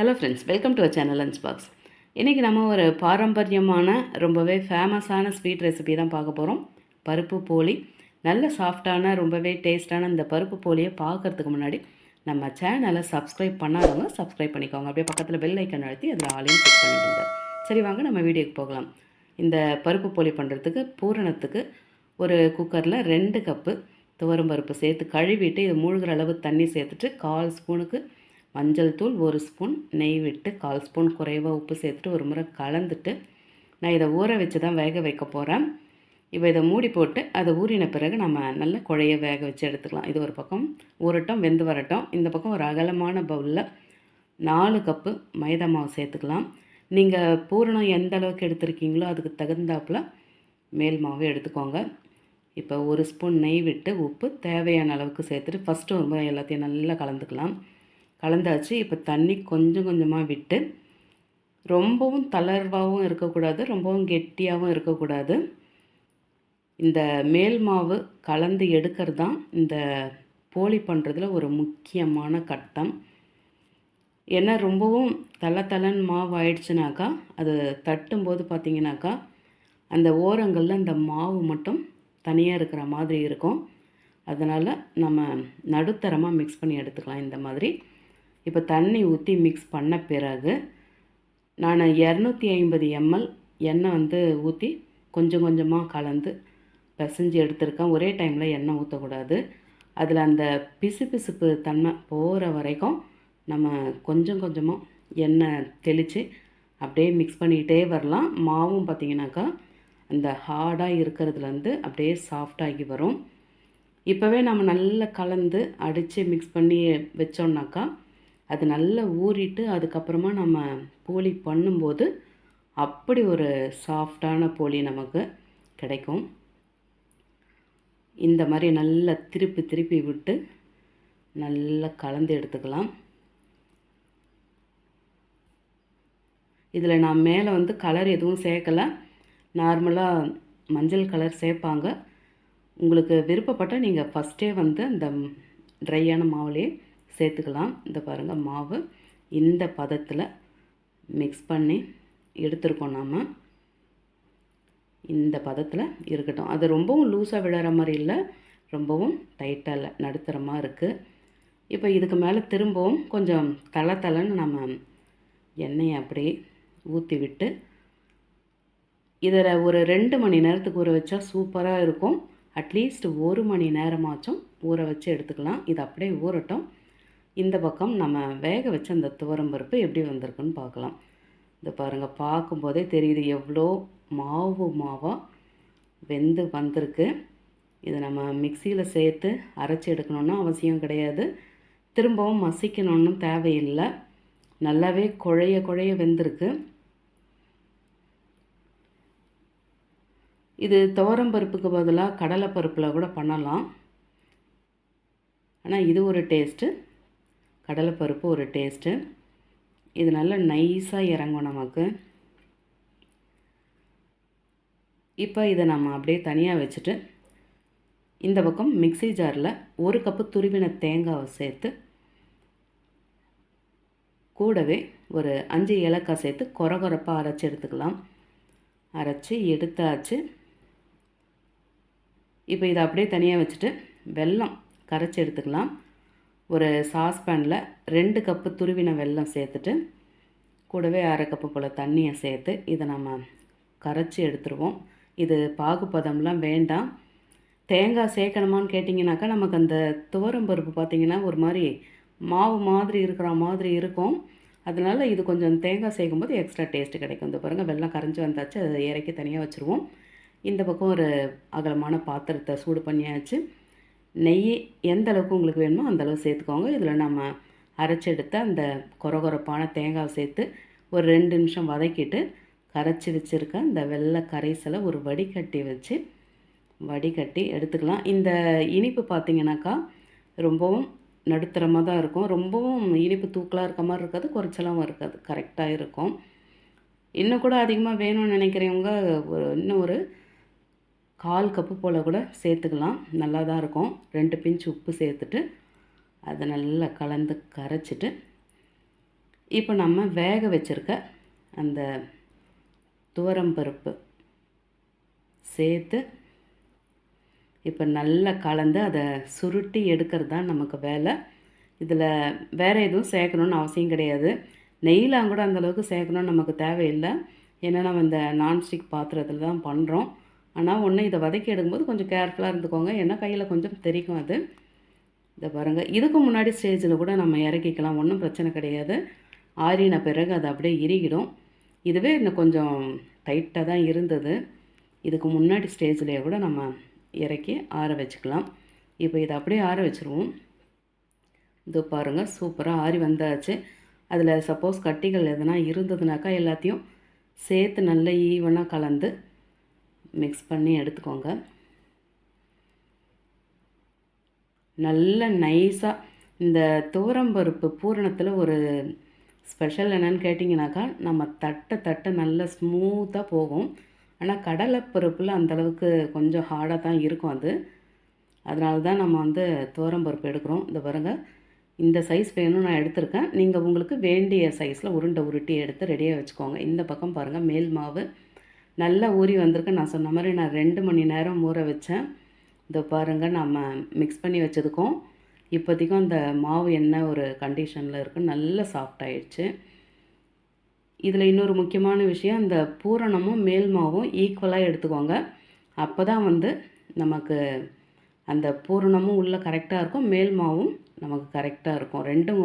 Hello friends welcome to a channel lunch box இன்றைக்கி நம்ம ஒரு பாரம்பரியமான ரொம்பவே ஃபேமஸான ஸ்வீட் ரெசிபி தான் பார்க்க போகிறோம் பருப்பு போலி. நல்ல சாஃப்டான ரொம்பவே டேஸ்டான இந்த பருப்பு போலியை பார்க்கறதுக்கு முன்னாடி நம்ம சேனலை சப்ஸ்கிரைப் பண்ணாதவங்க சப்ஸ்கிரைப் பண்ணிக்கோங்க. அப்படியே பக்கத்தில் பெல் ஐக்கன் அழுத்தி அதில் ஆலையும் கிளிக் பண்ணிடுங்க. சரி வாங்க நம்ம வீடியோக்கு போகலாம். இந்த பருப்பு போலி பண்ணுறதுக்கு பூரணத்துக்கு ஒரு குக்கரில் ரெண்டு கப்பு துவரம் பருப்பு சேர்த்து கழுவிட்டு இது மூழ்கிற அளவு தண்ணி சேர்த்துட்டு கால் ஸ்பூனுக்கு மஞ்சள் தூள் ஒரு ஸ்பூன் நெய் விட்டு கால் ஸ்பூன் குறைவாக உப்பு சேர்த்துட்டு ஒரு முறை கலந்துட்டு நான் இதை ஊற வச்சு தான் வேக வைக்க போகிறேன் இப்போ இதை மூடி போட்டு அதை ஊறின பிறகு நம்ம நல்ல குழைய வேக வச்சு எடுத்துக்கலாம். இது ஒரு பக்கம் ஊறட்டும் வெந்து வரட்டும். இந்த பக்கம் ஒரு அகலமான பவுலில் நாலு கப்பு மைதா மாவு சேர்த்துக்கலாம். நீங்கள் பூரணம் எந்த அளவுக்கு எடுத்துருக்கீங்களோ அதுக்கு தகுந்தாப்புல மேல் மாவு எடுத்துக்கோங்க. இப்போ ஒரு ஸ்பூன் நெய் விட்டு உப்பு தேவையான அளவுக்கு சேர்த்துட்டு ஃபஸ்ட்டு ஒரு முறை எல்லாத்தையும் நல்லா கலந்துக்கலாம். கலந்தாச்சு. இப்போ தண்ணி கொஞ்சம் கொஞ்சமாக விட்டு ரொம்பவும் தளர்வாகவும் இருக்கக்கூடாது ரொம்பவும் கெட்டியாகவும் இருக்கக்கூடாது. இந்த மேல் மாவு கலந்து எடுக்கிறது தான் இந்த போலி பண்ணுறதுல ஒரு முக்கியமான கட்டம். ஏன்னா ரொம்பவும் தலை தலைன்னு மாவு ஆயிடுச்சுனாக்கா அது தட்டும்போது பார்த்தீங்கன்னாக்கா அந்த ஓரங்களில் இந்த மாவு மட்டும் தனியாக இருக்கிற மாதிரி இருக்கும். அதனால் நம்ம நடுத்தரமாக மிக்ஸ் பண்ணி எடுத்துக்கலாம் இந்த மாதிரி. இப்போ தண்ணி ஊற்றி மிக்ஸ் பண்ண பிறகு நான் இரநூத்தி ஐம்பது எம்எல் எண்ணெய் வந்து ஊற்றி கொஞ்சம் கொஞ்சமாக கலந்து பிசைஞ்சு எடுத்திருக்கேன். ஒரே டைமில் எண்ணெய் ஊற்றக்கூடாது அதில் அந்த பிசு பிசுப்பு தன்மை போகிற வரைக்கும் நம்ம கொஞ்சம் கொஞ்சமாக எண்ணெய் தெளித்து அப்படியே மிக்ஸ் பண்ணிக்கிட்டே வரலாம். மாவும் பார்த்திங்கனாக்கா அந்த ஹார்டாக இருக்கிறதுலேருந்து அப்படியே சாஃப்டாகி வரும். இப்போவே நம்ம நல்லா கலந்து அடித்து மிக்ஸ் பண்ணி வச்சோம்னாக்கா அது நல்லா ஊறிட்டு அதுக்கப்புறமா நம்ம போலி பண்ணும்போது அப்படி ஒரு சாஃப்டான போலி நமக்கு கிடைக்கும். இந்த மாதிரி நல்லா திருப்பி திருப்பி விட்டு நல்லா கலந்து எடுத்துக்கலாம். இதில் நான் மேலே வந்து கலர் எதுவும் சேர்க்கலை. நார்மலாக மஞ்சள் கலர் சேர்ப்பாங்க. உங்களுக்கு விருப்பப்பட்டால் நீங்கள் ஃபஸ்ட்டே வந்து அந்த ட்ரையான மாவுலேயே சேர்த்துக்கலாம். இந்த பாருங்கள் மாவு இந்த பதத்தில் மிக்ஸ் பண்ணி எடுத்துருக்கோம் நாம். இந்த பதத்தில் இருக்கட்டும். அது ரொம்பவும் லூஸாக விழுற மாதிரி இல்லை ரொம்பவும் டைட்டாக இல்லை நடுத்தரமாக இருக்குது இப்போ இதுக்கு மேலே திரும்பவும் கொஞ்சம் தலை தலைன்னு நம்ம எண்ணெயை அப்படியே ஊற்றி விட்டு இதில் ஒரு ரெண்டு மணி நேரத்துக்கு ஊற வச்சா சூப்பராக இருக்கும். அட்லீஸ்ட் ஒரு மணி நேரமாச்சும் ஊற வச்சு எடுத்துக்கலாம். இது அப்படியே ஊறட்டும். இந்த பக்கம் நம்ம வேக வச்ச அந்த துவரம் பருப்பு எப்படி வந்திருக்குன்னு பார்க்கலாம். இதை பாருங்கள் பார்க்கும்போதே தெரியுது எவ்வளோ மாவு மாவாக வெந்து வந்திருக்கு. இதை நம்ம மிக்சியில் சேர்த்து அரைச்சி எடுக்கணுன்னு அவசியம் கிடையாது. திரும்பவும் மசிக்கணும்னு தேவையில்லை. நல்லாவே குழைய குழைய வெந்திருக்கு. இது துவரம் பருப்புக்கு பதிலாக கடலை பருப்பில் கூட பண்ணலாம். ஆனால் இது ஒரு டேஸ்ட்டு. கடலைப்பருப்பு ஒரு டேஸ்ட்டு. இது நல்லா நைஸாக இறங்கும் நமக்கு. இப்போ இதை நம்ம அப்படியே தனியாக வச்சுட்டு இந்த பக்கம் மிக்சி ஜாரில் ஒரு கப்பு துருவின தேங்காவை சேர்த்து கூடவே ஒரு அஞ்சு ஏலக்காய் சேர்த்து கொர கொரப்பாக அரைச்சி எடுத்துக்கலாம். அரைச்சி எடுத்தாச்சு. இப்போ இதை அப்படியே தனியாக வச்சுட்டு வெல்லம் கரைச்சி எடுத்துக்கலாம். ஒரு சாஸ்பேனில் ரெண்டு கப்பு துருவின வெல்லம் சேர்த்துட்டு கூடவே அரை கப்பு போல் தண்ணியை சேர்த்து இதை நம்ம கரைச்சி எடுத்துருவோம். இது பாகுபதம்லாம் வேண்டாம். தேங்காய் சேர்க்கணுமான்னு கேட்டிங்கனாக்கா நமக்கு அந்த துவரம் பருப்பு பார்த்திங்கன்னா ஒரு மாதிரி மாவு மாதிரி இருக்கிற மாதிரி இருக்கும். அதனால் இது கொஞ்சம் தேங்காய் சேர்க்கும்போது எக்ஸ்ட்ரா டேஸ்ட்டு கிடைக்கும். இந்த பாருங்கள் வெள்ளம் கரைஞ்சி வந்தாச்சு அதை இறக்கி தனியாக வச்சுருவோம். இந்த பக்கம் ஒரு அகலமான பாத்திரத்தை சூடு பண்ணியாச்சு. நெய் எந்த அளவுக்கு உங்களுக்கு வேணுமோ அந்தளவு சேர்த்துக்கோங்க. இதில் நம்ம அரைச்செடுத்த அந்த கொரகொரப்பான தேங்காய் சேர்த்து ஒரு ரெண்டு நிமிஷம் வதக்கிட்டு கரைச்சி வச்சுருக்க இந்த வெள்ளை கரைசலை ஒரு வடிகட்டி வச்சு வடிகட்டி எடுத்துக்கலாம். இந்த இனிப்பு பார்த்திங்கனாக்கா ரொம்பவும் நடுத்தரமாக தான் இருக்கும். ரொம்பவும் இனிப்பு தூக்கலாக இருக்க மாதிரி இருக்காது குறைச்சலாகவும் இருக்காது. கரெக்டாக இருக்கும். இன்னும் கூட அதிகமாக வேணும்னு நினைக்கிறவங்க ஒரு இன்னும் ஒரு கால் கப்பு போல் கூட சேர்த்துக்கலாம். நல்லா தான் இருக்கும். ரெண்டு பிஞ்சு உப்பு சேர்த்துட்டு அதை நல்லா கலந்து கரைச்சிட்டு இப்போ நம்ம வேக வச்சுருக்க அந்த துவரம் பருப்பு சேர்த்து இப்போ நல்லா கலந்து அதை சுருட்டி எடுக்கிறது தான் நமக்கு வேலை. இதில் வேறு எதுவும் சேர்க்கணுன்னு அவசியம் கிடையாது. நெய்லாம் கூட அந்தளவுக்கு சேர்க்கணுன்னு நமக்கு தேவையில்லை. ஏன்னா நம்ம இந்த நான்ஸ்டிக் பாத்திரத்தில் தான் பண்ணுறோம் ஆனால் ஒன்று இதை வதக்கி எடுக்கும்போது கொஞ்சம் கேர்ஃபுல்லாக இருந்துக்கோங்க. ஏன்னா கையில் கொஞ்சம் தெரிக்கும் அது. இதை பாருங்கள் இதுக்கு முன்னாடி ஸ்டேஜில் கூட நம்ம இறக்கிக்கலாம். ஒன்றும் பிரச்சனை கிடையாது. ஆறின பிறகு அது அப்படியே இறுகிடும். இதுவே இன்னும் கொஞ்சம் டைட்டாக தான் இருந்தது. இதுக்கு முன்னாடி ஸ்டேஜ்லேயே கூட நம்ம இறக்கி ஆற வச்சுக்கலாம். இப்போ இதை அப்படியே ஆற வச்சுருவோம். இது பாருங்கள் சூப்பராக ஆறி வந்தாச்சு. அதில் சப்போஸ் கட்டிகள் எதனா இருந்ததுனாக்கா எல்லாத்தையும் சேர்த்து நல்லா ஈவனாக கலந்து மிக்ஸ் பண்ணி எடுத்துக்கோங்க. நல்ல நைஸாக இந்த துவரம்பருப்பு பூரணத்தில் ஒரு ஸ்பெஷல் என்னன்னு கேட்டிங்கனாக்கா நம்ம தட்டை தட்டை நல்லா ஸ்மூத்தாக போகும். ஆனால் கடலைப்பருப்பில் அந்தளவுக்கு கொஞ்சம் ஹார்டாக தான் இருக்கும் அது. அதனால தான் நம்ம வந்து துவரம்பருப்பு எடுக்கிறோம். இந்த பாருங்கள் இந்த சைஸ் வேணும் நான் எடுத்திருக்கேன். நீங்கள் உங்களுக்கு வேண்டிய சைஸில் உருண்டை உருட்டி எடுத்து ரெடியாக வச்சுக்கோங்க. இந்த பக்கம் பாருங்கள் மேல் மாவு நல்லா ஊறி வந்திருக்கு. நான் சொன்ன மாதிரி நான் ரெண்டு மணி நேரம் ஊற வச்சேன். இதை பாருங்கள் நம்ம மிக்ஸ் பண்ணி வச்சதுக்கும் இப்போதைக்கும் அந்த மாவு என்ன ஒரு கண்டிஷனில் இருக்குது நல்ல சாஃப்ட் ஆயிடுச்சு. இதில் இன்னொரு முக்கியமான விஷயம் அந்த பூரணமும் மேல் மாவும் ஈக்குவலாக எடுத்துக்கோங்க. அப்போ தான் வந்து நமக்கு அந்த பூரணமும் உள்ளே கரெக்டாக இருக்கும் மேல் மாவும் நமக்கு கரெக்டாக இருக்கும். ரெண்டும்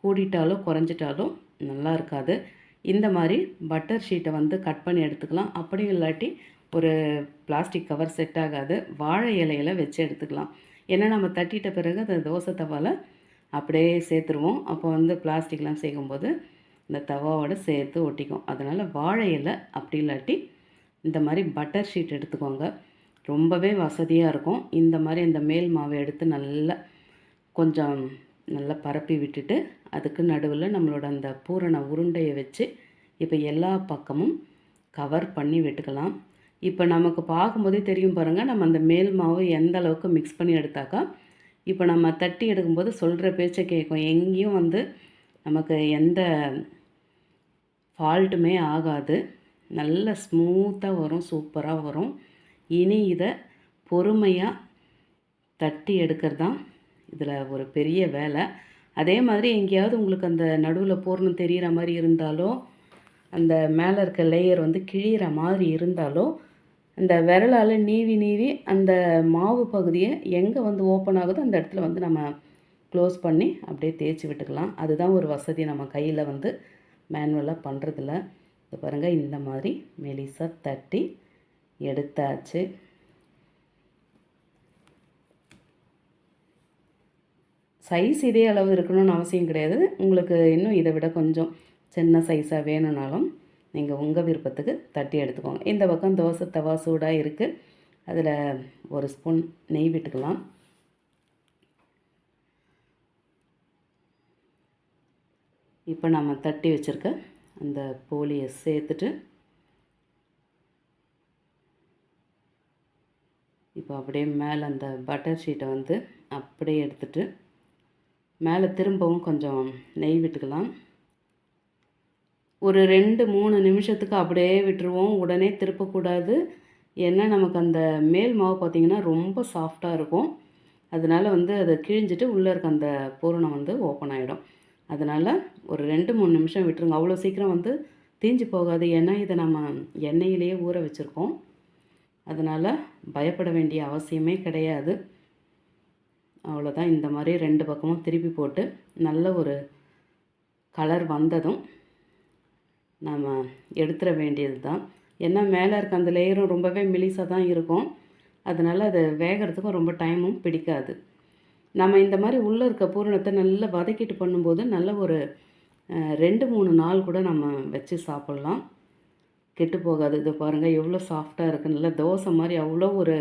கூடிட்டாலோ குறைஞ்சிட்டாலோ நல்லா இருக்காது. இந்த மாதிரி பட்டர் ஷீட்டை வந்து கட் பண்ணி எடுத்துக்கலாம். அப்படி இல்லாட்டி ஒரு பிளாஸ்டிக் கவர் செட் ஆகாது. வாழை இலையில் வச்சு எடுத்துக்கலாம். ஏன்னா நம்ம தட்டிட்ட பிறகு அந்த தோசை தவாவில் அப்படியே சேர்த்துருவோம். அப்போ வந்து பிளாஸ்டிக்லாம் சேர்க்கும்போது இந்த தவாவோட சேர்த்து ஒட்டிக்கும். அதனால் வாழை இலை அப்படி இல்லாட்டி இந்த மாதிரி பட்டர் ஷீட் எடுத்துக்கோங்க. ரொம்பவே வசதியாக இருக்கும். இந்த மாதிரி இந்த மேல் மாவை எடுத்து நல்லா கொஞ்சம் நல்லா பரப்பி விட்டுட்டு அதுக்கு நடுவில் நம்மளோட அந்த பூரண உருண்டையை வச்சு இப்போ எல்லா பக்கமும் கவர் பண்ணி விட்டுக்கலாம். இப்போ நமக்கு பார்க்கும்போதே தெரியும் பாருங்கள் நம்ம அந்த மேல் மாவு எந்த அளவுக்கு மிக்ஸ் பண்ணி எடுத்தாக்கா இப்போ நம்ம தட்டி எடுக்கும்போது சொல்கிற பேச்சை கேட்கும் எங்கேயும் வந்து நமக்கு எந்த ஃபால்ட்டுமே ஆகாது. நல்ல ஸ்மூத்தாக வரும் சூப்பராக வரும். இனி இதை பொறுமையாக தட்டி எடுக்கிறது தான் இதில் ஒரு பெரிய வேலை. அதே மாதிரி எங்கேயாவது உங்களுக்கு அந்த நடுவில் பூர்ணம் தெரிகிற மாதிரி இருந்தாலோ அந்த மேலே இருக்க லேயர் வந்து கிழிகிற மாதிரி இருந்தாலோ அந்த விரலால் நீவி நீவி அந்த மாவு பகுதியை எங்கே வந்து ஓப்பன் ஆகுதோ அந்த இடத்துல வந்து நம்ம க்ளோஸ் பண்ணி அப்படியே தேய்ச்சி விட்டுக்கலாம். அதுதான் ஒரு வசதி நம்ம கையில் வந்து மேனுவலாக பண்ணுறதில்ல இது பாருங்கள் இந்த மாதிரி மெலிசாக தட்டி எடுத்தாச்சு. சைஸ் இதே அளவு இருக்கணும்னு அவசியம் கிடையாது. உங்களுக்கு இன்னும் இதை விட கொஞ்சம் சின்ன சைஸாக வேணும்னாலும் நீங்கள் உங்கள் விருப்பத்துக்கு தட்டி எடுத்துக்கோங்க. இந்த பக்கம் தோசை தவா சூடாக இருக்குது அதில் ஒரு ஸ்பூன் நெய் விட்டுக்கலாம். இப்போ நம்ம தட்டி வச்சுருக்க அந்த போலியை சேர்த்துட்டு இப்போ அப்படியே மேலே அந்த பட்டர் ஷீட்டை வந்து அப்படியே எடுத்துகிட்டு மேலே திரும்பவும் கொஞ்சம் நெய் விட்டுக்கலாம். ஒரு ரெண்டு மூணு நிமிஷத்துக்கு அப்படியே விட்டுருவோம். உடனே திருப்பக்கூடாது. ஏன்னா நமக்கு அந்த மேல் மாவு பார்த்திங்கன்னா ரொம்ப சாஃப்டாக இருக்கும். அதனால் வந்து அதை கிழிஞ்சிட்டு உள்ளே இருக்க அந்த பூரணம் வந்து ஓப்பன் ஆகிடும் அதனால் ஒரு ரெண்டு மூணு நிமிஷம் விட்டுருங்க. அவ்வளோ சீக்கிரம் வந்து தீஞ்சு போகாது. ஏன்னா இதை நம்ம எண்ணெயிலேயே ஊற வச்சுருக்கோம். அதனால் பயப்பட வேண்டிய அவசியமே கிடையாது. அவ்வளோதான் இந்த மாதிரி ரெண்டு பக்கமும் திருப்பி போட்டு நல்ல ஒரு கலர் வந்ததும் நாம் எடுத்துட வேண்டியது தான் ஏன்னா மேலே இருக்க அந்த லேயரும் ரொம்பவே மெலிசாக தான் இருக்கும். அதனால் அது வேகிறதுக்கும் ரொம்ப டைமும் பிடிக்காது. நம்ம இந்த மாதிரி உள்ளே இருக்க பூரணத்தை நல்லா வதக்கிட்டு பண்ணும்போது நல்ல ஒரு ரெண்டு மூணு நாள் கூட நம்ம வச்சு சாப்பிட்லாம். கெட்டு போகாது. இது பாருங்கள் எவ்வளோ சாஃப்டாக இருக்குது நல்லா தோசை மாதிரி அவ்வளோ ஒரு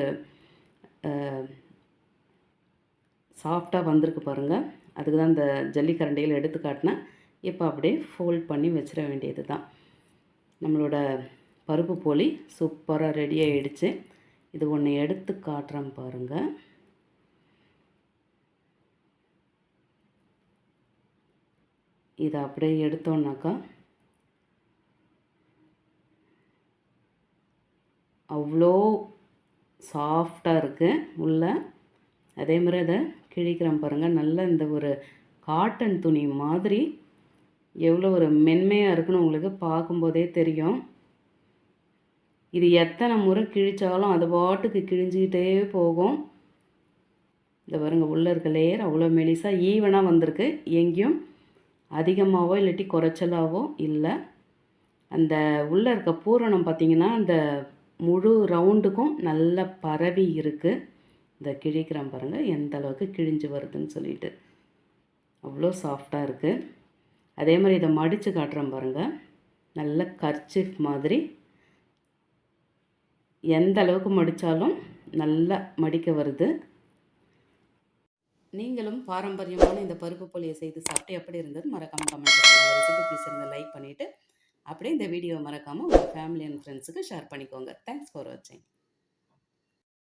சாஃப்டாக வந்திருக்கு பாருங்கள் அதுக்கு தான் இந்த ஜல்லிக்கரண்டியில் எடுத்து காட்டினேன். இப்போ அப்படியே ஃபோல்ட் பண்ணி வச்சிட வேண்டியது தான். நம்மளோட பருப்பு போலி சூப்பராக ரெடி ஆகிடுச்சு இது ஒன்று எடுத்து காட்டுறேன் பாருங்கள் இதை அப்படியே எடுத்தோன்னாக்கா அவ்வளோ சாஃப்டாக இருக்குது உள்ள. அதே மாதிரி அதை கிழிக்கிறேன் பாருங்கள் நல்ல இந்த ஒரு காட்டன் துணி மாதிரி எவ்வளோ ஒரு மென்மையாக இருக்குன்னு உங்களுக்கு பார்க்கும்போதே தெரியும். இது எத்தனை முறை கிழித்தாலும் அது பாட்டுக்கு கிழிஞ்சிக்கிட்டே போகும். இந்த பாருங்க உள்ளே இருக்க லேயர் அவ்வளோ மெலிசாக ஈவனாக வந்திருக்கு. எங்கேயும் அதிகமாகவோ இல்லாட்டி குறைச்சலாவோ இல்லை. அந்த உள்ளே இருக்க பூரணம் பார்த்திங்கன்னா அந்த முழு ரவுண்டுக்கும் நல்ல பரவி இருக்குது இந்த கிழிக்கிறேன் பாருங்கள் எந்த அளவுக்கு கிழிஞ்சு வருதுன்னு சொல்லிட்டு. அவ்வளோ சாஃப்டாக இருக்குது அதே மாதிரி இதை மடித்து காட்டுறேன் பாருங்கள் நல்ல கர்ச்சிஃப் மாதிரி. எந்த அளவுக்கு மடித்தாலும் நல்லா மடிக்க வருது. நீங்களும் பாரம்பரியமான இந்த பருப்பு பொலியை செய்து சாப்பிட்டு எப்படி இருந்தது மறக்காமல் கமெண்ட் பண்ணுங்கள் ரெசிபி லைக் பண்ணிவிட்டு அப்படியே இந்த வீடியோவை மறக்காமல் உங்கள் ஃபேமிலி அண்ட் ஃப்ரெண்ட்ஸுக்கு ஷேர் பண்ணிக்கோங்க. தேங்க்ஸ் ஃபார் வாட்சிங்